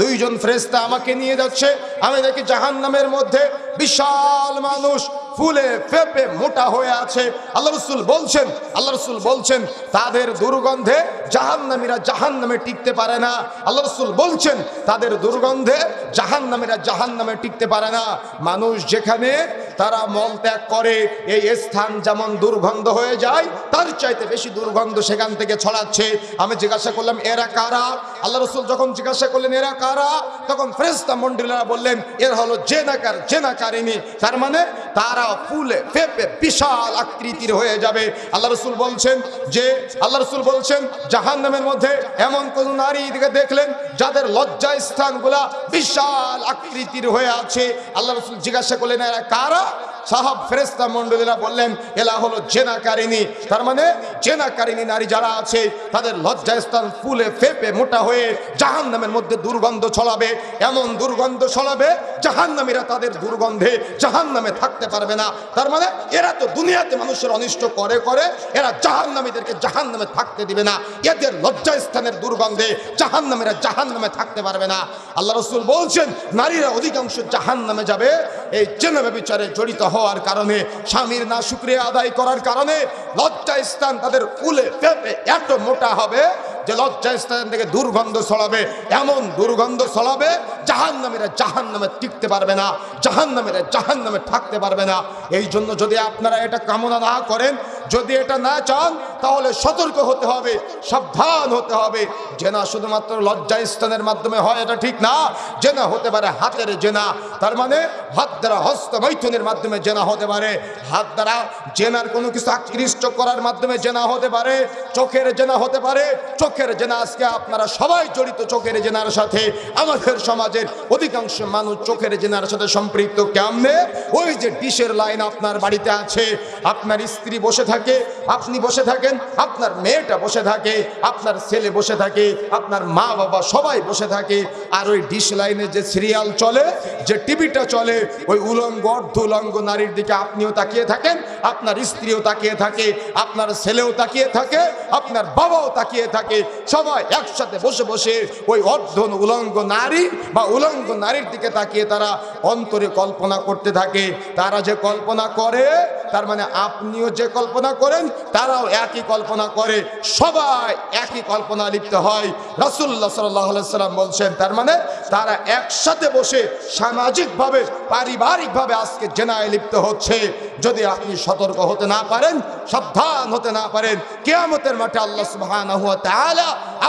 দুইজন ফ্রেস্তা আমাকে নিয়ে যাচ্ছে। আমি দেখি জাহান নামের মধ্যে বিশাল মানুষ ফুলে ফেপে মোটা হয়ে আছে। আল্লাহ রসুল বলছেন, আল্লাহ রসুল বলছেন, তাদের দুর্গন্ধে জাহান্নামীরা জাহান নামে টিকতে পারে না। আল্লাহ রসুল বলছেন, তাদের দুর্গন্ধে জাহান্নামীরা জাহান নামে টিকতে পারে না। মানুষ যেখানে তারা মল ত্যাগ করে, এই স্থান যেমন দুর্গন্ধ হয়ে যায়, তার চাইতে বেশি দুর্গন্ধ সেখান থেকে ছড়াচ্ছে। আমি জিজ্ঞাসা করলাম, এরা কারা? আল্লাহ রসুল যখন জিজ্ঞাসা করলেন, এরা কারা? তখন ফেরেস্তা মন্ডলীরা বললেন, এর হলো জেনাকার জেনাকারিনী তার মানে তারা ফুলে, ফেপে বিশাল আকৃতির হয়ে যাবে। আল্লাহ রসুল বলছেন যে, আল্লাহ রসুল বলছেন জাহান নামের মধ্যে এমন কোন নারী দেখলেন যাদের লজ্জা স্থানগুলা বিশাল আকৃতির হয়ে আছে? আল্লাহ রসুল জিজ্ঞাসা করলেন, এরা কারা? সাহাব ফেরেস্তা মন্ডলীরা বললেন, এলা হলো জেনাকারিনী তার মানে জেনাকারিনী নারী যারা আছে, তাদের লজ্জা স্থান ফুলে ফেপে মোটা হয়ে জাহান নামের মধ্যে দুর্গন্ধ ছড়াবে। এমন দুর্গন্ধ ছড়াবে, জাহান্নামীরা তাদের দুর্গন্ধে জাহান নামে থাকতে পারবে না। তার মানে এরা তো দুনিয়াতে মানুষের অনিষ্ট করে করে, এরা জাহান্নামীদেরকে জাহান নামে থাকতে দিবে না। এদের লজ্জা স্থানের দুর্গন্ধে জাহান্নামীরা জাহান নামে থাকতে পারবে না। আল্লাহ রসুল বলছেন, নারীরা অধিকাংশ জাহান নামে যাবে। এই জেনেবে বিচারে জড়িত হওয়ার কারণে, স্বামীর না শুক্রিয়া আদায় করার কারণে লজ্জা স্থান তাদের ফুলে পেঁপে এত মোটা হবে যে লজ্জা স্থান থেকে দুর্গন্ধ ছড়াবে। এমন দুর্গন্ধ ছড়াবে জাহান নামেরা জাহান নামে টিকতে পারবে না জাহান নামেরা জাহান নামে থাকতে পারবে না। এই জন্য যদি আপনারা এটা কামনা না করেন যদি এটা না চান, তাহলে সতর্ক হতে হবে, সাবধান হতে হবে। জেনা শুধুমাত্র লজ্জা স্থানের মাধ্যমে হয়, এটা ঠিক না। জেনা হতে পারে হাতের জেনা, তার মানে হাত দ্বারা হস্ত মৈথুনের মাধ্যমে জেনা হতে পারে। হাত দ্বারা জেনার কোনো কিছু আকৃষ্ট করার মাধ্যমে জেনা হতে পারে, চোখের জেনা হতে পারে। চোখের জেনা আজকে আপনারা সবাই জড়িত চোখের জেনার সাথে। আমাদের সমাজের অধিকাংশ মানুষ চোখের জেনার সাথে সম্পৃক্ত কেমনে? ওই যে ডিশের লাইন আপনার বাড়িতে আছে, আপনার স্ত্রী বসে থাকে আপনি বসে থাকেন, আপনার মেয়েটা বসে থাকে, আপনার ছেলে বসে থাকে, আপনার মা বাবা সবাই বসে থাকে, আর ওই ডিশ লাইনে যে সিরিয়াল চলে, যে টিভিটা চলে, ওই উলঙ্গ অর্ধ উলঙ্গ নারীর দিকে আপনিও তাকিয়ে থাকেন, আপনার স্ত্রীও তাকিয়ে থাকে, আপনার ছেলেও তাকিয়ে থাকে, আপনার বাবাও তাকিয়ে থাকে, সবাই একসাথে বসে বসে ওই অর্ধ উলঙ্গ নারী বা উলঙ্গ নারীর দিকে তাকিয়ে তারা অন্তরে কল্পনা করতে থাকে, তারা যে কল্পনা করে, তার মানে আপনিও যে কল্পনা করেন, তারাও একই কল্পনা করে, সবাই একই কল্পনা লিপ্ত হয়। রাসুল্লাহ সাল্লাম বলছেন, তার মানে তারা একসাথে বসে সামাজিকভাবে, পারিবারিকভাবে আজকে জেনায় লিপ্ত হচ্ছে। যদি আপনি সতর্ক হতে না পারেন, সাবধান হতে না পারেন, কেয়ামতের মাঠে আল্লাহ ওয়া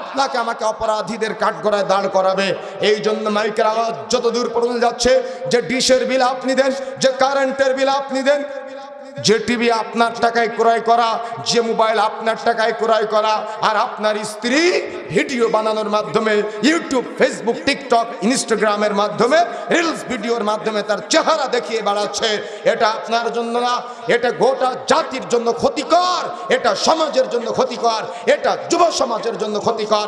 আপনাকে আমাকে অপরাধীদের কাঠগড়ায় দাঁড় করাবে। এই জন্য মাইকের আওয়াজ যত দূর পর্যন্ত যাচ্ছে, যে ডিশের বিল আপনি দেন, যে কারেন্টের বিল আপনি দেন যে টিভি আপনার টাকায় ক্রয় করা, যে মোবাইল আপনার টাকায় ক্রয় করা, আর আপনার স্ত্রী ভিডিও বানানোর মাধ্যমে ইউটিউব, ফেসবুক, টিকটক, ইনস্টাগ্রামের মাধ্যমে রিলস ভিডিওর মাধ্যমে তার চেহারা দেখিয়ে বেড়াচ্ছে। এটা আপনার জন্য না, এটা গোটা জাতির জন্য ক্ষতিকর, এটা সমাজের জন্য ক্ষতিকর, এটা যুব সমাজের জন্য ক্ষতিকর।